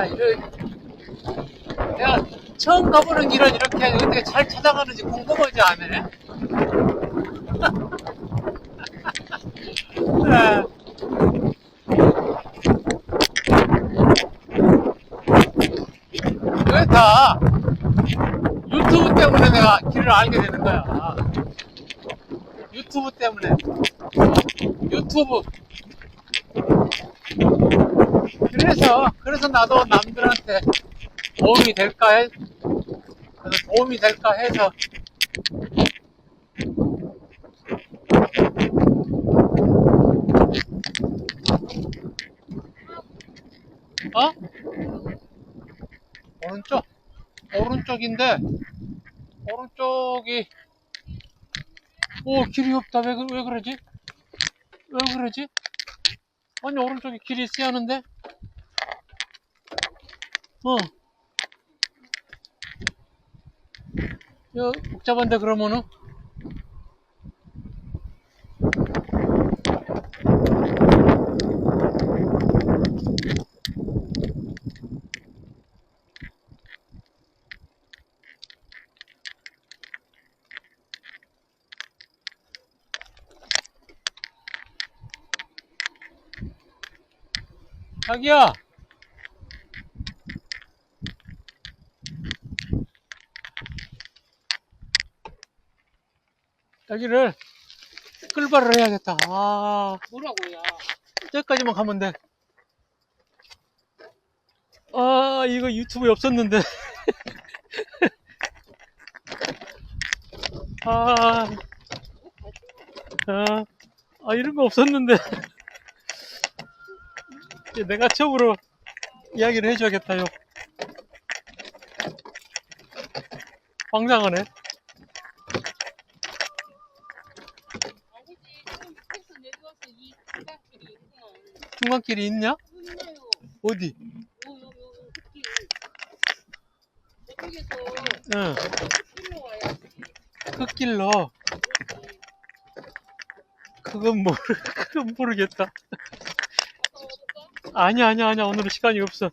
야, 이래. 내가 처음 가보는 길은 이렇게 어떻게 잘 찾아가는지 궁금하지 않아? 네. 왜다 유튜브 때문에 내가 길을 알게 되는 거야. 유튜브 때문에. 유튜브. 그래서, 그래서 나도 남들한테 도움이 될까 해, 도움이 될까 해서 어? 오른쪽? 오른쪽인데, 오른쪽이, 오, 길이 없다. 왜, 그- 왜 그러지? 왜 그러지? 아니, 오른쪽에 길이 하는데? 어. 야, 복잡한데, 그러면은? 자기야! 여기를 끌바를 해야겠다. 아, 뭐라고요? 저기까지만 가면 돼. 아, 이거 유튜브에 없었는데. 아, 아, 아, 이런 거 없었는데. 내가 처음으로 이야기를 해줘야겠다요. 황당하네. 아니지 지금 코스 내려와서 이 바닥길이 있구만 중간길이 있냐? 있나요? 어디? 요, 요, 요, 길. 저쪽에서 응, 길로 와야지 흙길로. 그건 모르, 그건 모르겠다. 아니야, 아니야, 아니야. 오늘은 시간이 없어.